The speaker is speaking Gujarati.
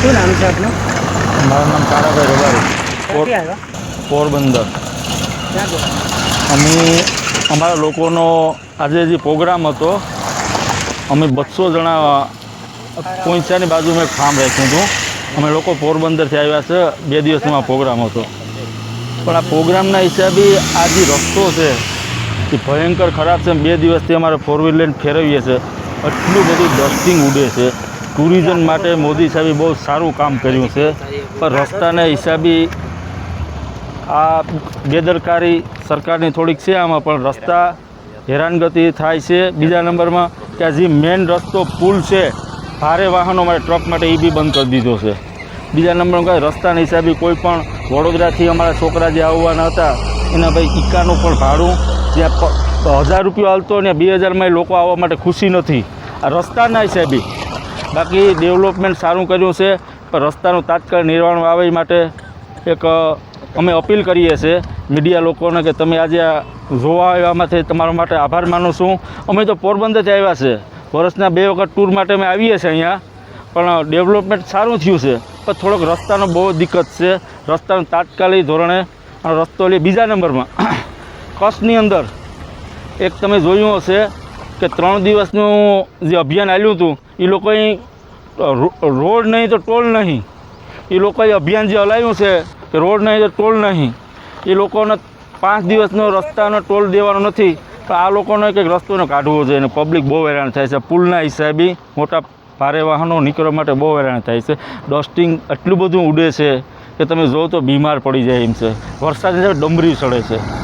શું નામ છે આપનું? મારું નામ તારાભાઈ રબારી. પોરબંદર. અમે અમારા લોકોનો આજે જે પ્રોગ્રામ હતો અમે બસો જણા પોઈચાની બાજુમાં એક ફાર્મ રાખ્યું હતું. અમે લોકો પોરબંદરથી આવ્યા છે બે દિવસમાં પ્રોગ્રામ હતો. પણ આ પ્રોગ્રામના હિસાબે આ જે રસ્તો છે એ ભયંકર ખરાબ છે. બે દિવસથી અમારે ફોર વ્હીલ લઈને ફેરવીએ છીએ એટલું બધું ડસ્ટિંગ ઉડે છે. ટુરિઝમ માટે મોદી સાહેબે બહુ સારું કામ કર્યું છે. પણ રસ્તાના હિસાબી આ બેદરકારી સરકારની થોડીક છે આમાં, પણ રસ્તા હેરાનગતિ થાય છે. બીજા નંબરમાં કે જે મેઇન રસ્તો પુલ છે, ભારે વાહનો માટે, ટ્રક માટે એ બી બંધ કરી દીધો છે. બીજા નંબરમાં કે રસ્તાના હિસાબે કોઈ પણ વડોદરાથી અમારા છોકરા જે આવવાના હતા, એના ભાઈ ઇક્કાનું પણ ભાડું જ્યાં હજાર રૂપિયો હાલતો ને બે હજારમાં લોકો આવવા માટે ખુશી નથી. આ રસ્તાના હિસાબે બાકી ડેવલપમેન્ટ સારું કર્યું છે, પણ રસ્તાનું તાત્કાલિક નિર્માણ આવે માટે એક અમે અપીલ કરીએ છીએ મીડિયા લોકોને કે તમે આજે આ જોવા આવ્યામાંથી તમારા માટે આભાર માનું છું. અમે તો પોરબંદરથી આવ્યા છે. વર્ષના બે વખત ટૂર માટે અમે આવીએ છીએ અહીંયા. પણ ડેવલપમેન્ટ સારું થયું છે, પણ થોડોક રસ્તાનો બહુ દિક્કત છે. રસ્તાનું તાત્કાલિક ધોરણે રસ્તો લે બીજા નંબરમાં. કચ્છની અંદર, એક તમે જોયું હશે કે ત્રણ દિવસનું જે અભિયાન આવ્યું હતું એ લોકોએ રોડ નહીં તો ટોલ નહીં. એ લોકોએ અભિયાન જે હલાવ્યું છે, કે રોડ નહીં તો ટોલ નહીં. એ લોકોને પાંચ દિવસનો રસ્તાનો ટોલ દેવાનો નથી, તો આ લોકોને કંઈક રસ્તોને કાઢવો જોઈએ અને પબ્લિક બહુ હેરાન થાય છે. પુલના હિસાબે મોટા ભારે વાહનો નીકળવા માટે બહુ હેરાન થાય છે. ડસ્ટિંગ એટલું બધું ઉડે છે કે તમે જો તો બીમાર પડી જાય એમ છે. વરસાદની ડમરી ચડે છે.